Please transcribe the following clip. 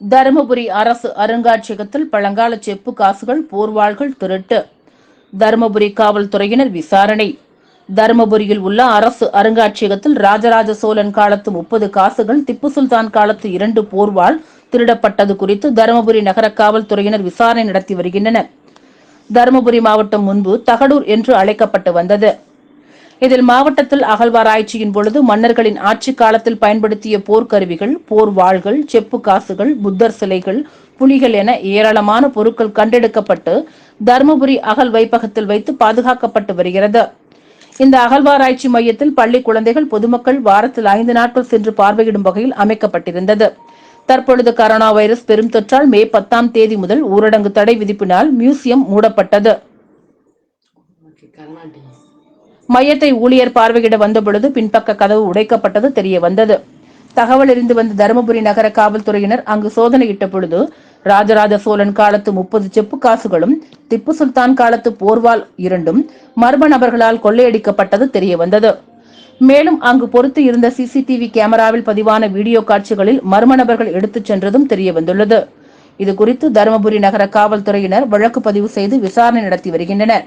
தருமபுரி அரசு அருங்காட்சியகத்தில் பழங்கால செப்பு காசுகள் போர்வாள்கள் திருட்டு. தருமபுரி காவல்துறையினர் விசாரணை. தருமபுரியில் உள்ள அரசு அருங்காட்சியகத்தில் ராஜராஜ சோழன் காலத்து முப்பது காசுகள் திப்பு சுல்தான் காலத்து இரண்டு போர்வாள் திருடப்பட்டது குறித்து தருமபுரி நகர காவல்துறையினர் விசாரணை நடத்தி வருகின்றனர். தருமபுரி மாவட்டம் முன்பு தகடூர் என்று அழைக்கப்பட்டு வந்தது. இதில் மாவட்டத்தில் அகழ்வாராய்ச்சியின் பொழுது மன்னர்களின் ஆட்சி காலத்தில் பயன்படுத்திய போர்க்கருவிகள் போர் வாள்கள் செப்பு காசுகள் புத்தர் சிலைகள் புலிகள் என ஏராளமான பொருட்கள் கண்டெடுக்கப்பட்டு தருமபுரி அகல் வைப்பகத்தில் வைத்து பாதுகாக்கப்பட்டு வருகிறது. இந்த அகழ்வாராய்ச்சி மையத்தில் பள்ளி குழந்தைகள் பொதுமக்கள் வாரத்தில் ஐந்து நாட்கள் சென்று பார்வையிடும் வகையில் அமைக்கப்பட்டிருந்தது. தற்பொழுது கரோனா வைரஸ் பெரும் தொற்றால் மே பத்தாம் தேதி முதல் ஊரடங்கு தடை விதிப்பினால் மியூசியம் மூடப்பட்டது. கர்நாடகா மையத்தை ஊழியர் பார்வையிட வந்தபொழுது பின்பக்க கதவு உடைக்கப்பட்டது தெரிய வந்தது. தகவல் அறிந்து வந்த தருமபுரி நகர காவல்துறையினர் அங்கு சோதனையிட்ட பொழுது ராஜராஜ சோழன் காலத்து முப்பது செப்பு காசுகளும் திப்பு சுல்தான் காலத்து போர்வால் இரண்டும் மர்ம நபர்களால் கொள்ளையடிக்கப்பட்டது தெரிய வந்தது. மேலும் அங்கு பொறுத்து இருந்த சிசிடிவி கேமராவில் பதிவான வீடியோ காட்சிகளில் மர்ம நபர்கள் எடுத்துச் சென்றதும் தெரிய வந்துள்ளது. இது குறித்து தருமபுரி நகர காவல்துறையினர் வழக்கு பதிவு செய்து விசாரணை நடத்தி வருகின்றனர்.